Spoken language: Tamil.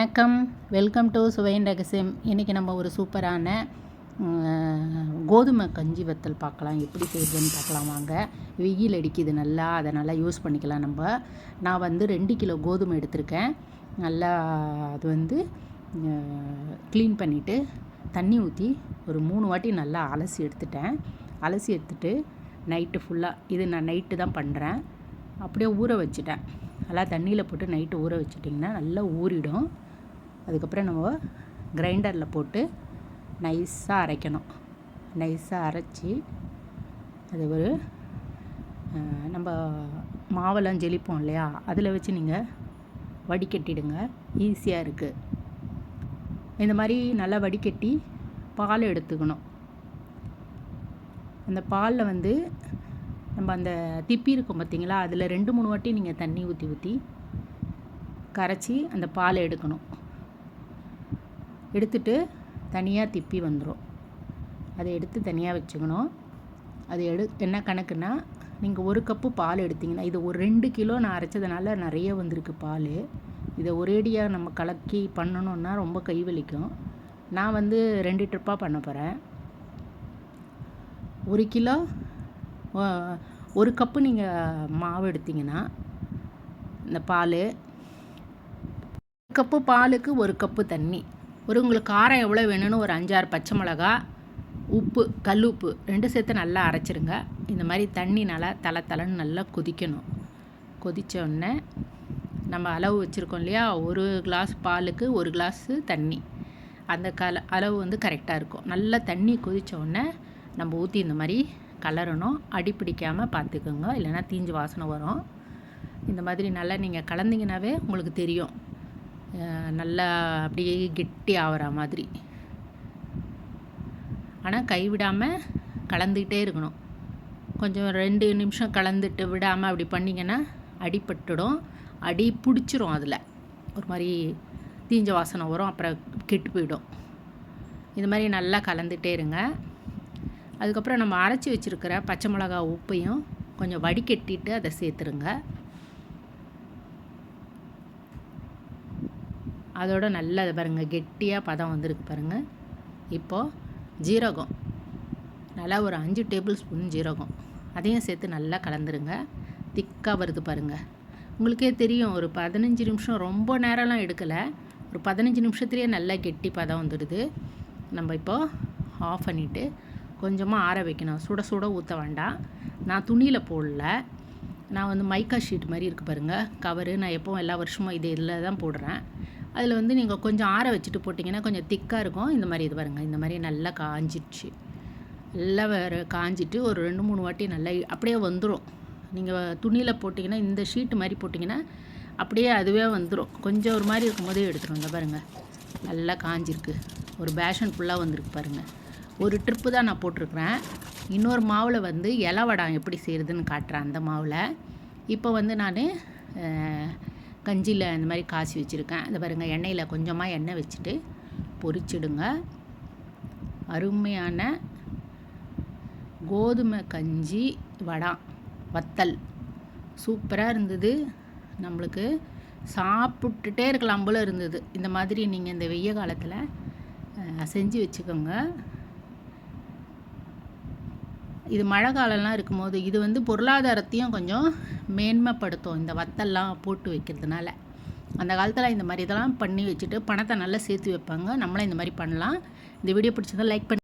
வணக்கம். வெல்கம் டு சுவையின் ரகசியம். இன்றைக்கி நம்ம ஒரு சூப்பரான கோதுமை கஞ்சி வத்தல் பார்க்கலாம். எப்படி செய்யுதுன்னு பார்க்கலாம் வாங்க. வெயில் அடிக்குது நல்லா அதை நல்லா யூஸ் பண்ணிக்கலாம் நம்ம. நான் வந்து ரெண்டு கிலோ கோதுமை எடுத்திருக்கேன். நல்லா அது வந்து க்ளீன் பண்ணிவிட்டு தண்ணி ஊற்றி ஒரு மூணு வாட்டி நல்லா அலசி எடுத்துட்டேன். அலசி எடுத்துட்டு நைட்டு ஃபுல்லாக இது நான் நைட்டு தான் பண்ணுறேன் அப்படியே ஊற வச்சுட்டேன். நல்லா தண்ணியில் போட்டு நைட்டு ஊற வச்சிட்டிங்கன்னா நல்லா ஊறிடும். அதுக்கப்புறம் நம்ம கிரைண்டரில் போட்டு நைஸாக அரைக்கணும். நைஸாக அரைச்சி அது ஒரு நம்ம மாவெல்லாம் ஜெலிப்போம் இல்லையா? அதில் வச்சு நீங்கள் வடிகட்டிடுங்க. ஈஸியாக இருக்குது இந்த மாதிரி நல்லா வடிகட்டி பால் எடுத்துக்கணும். அந்த பாலில் வந்து நம்ம அந்த திப்பி இருக்கும் பார்த்தீங்களா? அதில் ரெண்டு மூணு வாட்டி நீங்கள் தண்ணி ஊற்றி ஊற்றி கரைச்சி அந்த பாலை எடுக்கணும். எடுத்துட்டு தனியாக திப்பி வந்துடும் அதை எடுத்து தனியாக வச்சுக்கணும். அது எடு என்ன கணக்குன்னா நீங்கள் ஒரு கப்பு பால் எடுத்திங்கன்னா இது ஒரு ரெண்டு கிலோ நான் அரைச்சதுனால நிறைய வந்திருக்கு பால். இதை ஒரேடியாக நம்ம கலக்கி பண்ணணுன்னா ரொம்ப கை வலிக்கும். நான் வந்து ரெண்டு ட்ரிப்பாக பண்ண போகிறேன் ஒரு கிலோ ஒரு கப்பு நீங்கள் மாவு எடுத்திங்கன்னா இந்த பால் கப்பு பாலுக்கு ஒரு கப்பு தண்ணி. ஒரு உங்களுக்கு காரம் எவ்வளோ வேணும்னு ஒரு அஞ்சாறு பச்சை மிளகா உப்பு கல் உப்பு ரெண்டு சேர்த்து நல்லா அரைச்சிருங்க. இந்த மாதிரி தண்ணி நல்லா தலை தலைன்னு நல்லா கொதிக்கணும். கொதித்தோடனே நம்ம அளவு வச்சுருக்கோம் இல்லையா? ஒரு கிளாஸ் பாலுக்கு ஒரு கிளாஸு தண்ணி. அந்த கல அளவு வந்து கரெக்டாக இருக்கும். நல்லா தண்ணி கொதித்தோடனே நம்ம ஊற்றி இந்த மாதிரி கலரணும். அடி பிடிக்காமல் பார்த்துக்கோங்க. இல்லைன்னா தீஞ்சு வாசனை வரும். இந்த மாதிரி நல்லா நீங்கள் கலந்தீங்கன்னாவே உங்களுக்கு தெரியும். நல்லா அப்படியே கெட்டி ஆகிற மாதிரி. ஆனால் கைவிடாமல் கலந்துக்கிட்டே இருக்கணும். கொஞ்சம் ரெண்டு நிமிஷம் கலந்துட்டு விடாமல் அப்படி பண்ணிங்கன்னா அடிபட்டுடும். அடி பிடிச்சிரும் அதில். ஒரு மாதிரி தீஞ்ச வாசனை வரும் அப்புறம் கெட்டு போயிடும். இது மாதிரி நல்லா கலந்துகிட்டே இருங்க. அதுக்கப்புறம் நம்ம அரைச்சி வச்சுருக்கிற பச்சை மிளகா உப்பையும் கொஞ்சம் வடிகட்டிட்டு அதை சேர்த்துருங்க. அதோட நல்ல பாருங்கள் கெட்டியாக பதம் வந்திருக்கு பாருங்கள் இப்போது ஜீரகம். நல்லா ஒரு அஞ்சு டேபிள் ஸ்பூன் ஜீரகம். அதையும் சேர்த்து நல்லா கலந்துருங்க. திக்காக வருது பாருங்கள் உங்களுக்கே தெரியும் ஒரு பதினஞ்சு நிமிஷம் ரொம்ப நேரம்லாம் எடுக்கலை. ஒரு பதினஞ்சு நிமிஷத்துலேயே நல்லா கெட்டி பதம் வந்துடுது. நம்ம இப்போது ஆஃப் பண்ணிவிட்டு கொஞ்சமாக ஆற வைக்கணும். சுட சுட ஊற்ற வேண்டாம். நான் துணியில் போடல. நான் வந்து மைக்கா ஷீட் மாதிரி இருக்குது பாருங்கள் கவரு நான் எப்போவும் எல்லா வருஷமும் இது இதில் தான் போடுறேன். அதில் வந்து நீங்கள் கொஞ்சம் ஆற வச்சுட்டு போட்டிங்கன்னா கொஞ்சம் திக்காக இருக்கும். இந்த மாதிரி இது பாருங்கள் இந்த மாதிரி நல்லா காஞ்சிடுச்சு. நல்லா வேறு காஞ்சிட்டு ஒரு ரெண்டு மூணு வாட்டி நல்லா அப்படியே வந்துடும் நீங்கள் துணியில் போட்டிங்கன்னா இந்த ஷீட்டு மாதிரி போட்டிங்கன்னா அப்படியே அதுவே வந்துடும் கொஞ்சம் ஒரு மாதிரி இருக்கும் போதே எடுத்துரும். இந்த பாருங்கள் நல்லா காஞ்சிருக்கு. ஒரு பேஷன் ஃபுல்லாக வந்திருக்கு பாருங்கள் ஒரு ட்ரிப்பு தான் நான் போட்டிருக்கிறேன். இன்னொரு மாவில் வந்து இலவடம் எப்படி செய்கிறதுன்னு காட்டுறேன் அந்த மாவில். இப்போ வந்து நான் கஞ்சியில் இந்த மாதிரி காசி வச்சுருக்கேன். அதை பாருங்கள் எண்ணெயில் கொஞ்சமாக எண்ணெய் வச்சுட்டு பொரிச்சிடுங்க. அருமையான கோதுமை கஞ்சி வடா வத்தல். சூப்பராக இருந்தது. நம்மளுக்கு சாப்பிட்டுட்டே இருக்கலாம் போல் இருந்தது. இந்த மாதிரி நீங்கள் இந்த வெய்ய காலத்தில் செஞ்சு வச்சுக்கோங்க. இது மழை காலம்லாம் இருக்கும்போது இது வந்து பொருளாதாரத்தையும் கொஞ்சம் மேன்மைப்படுத்தும் இந்த வத்தல்லாம் போட்டு வைக்கிறதுனால. அந்த காலத்தில் இந்த மாதிரி இதெல்லாம் பண்ணி வச்சுட்டு பணத்தை நல்லா சேர்த்து வைப்பாங்க. நம்மளும் இந்த மாதிரி பண்ணலாம். இந்த வீடியோ பிடிச்சதை லைக் பண்ணி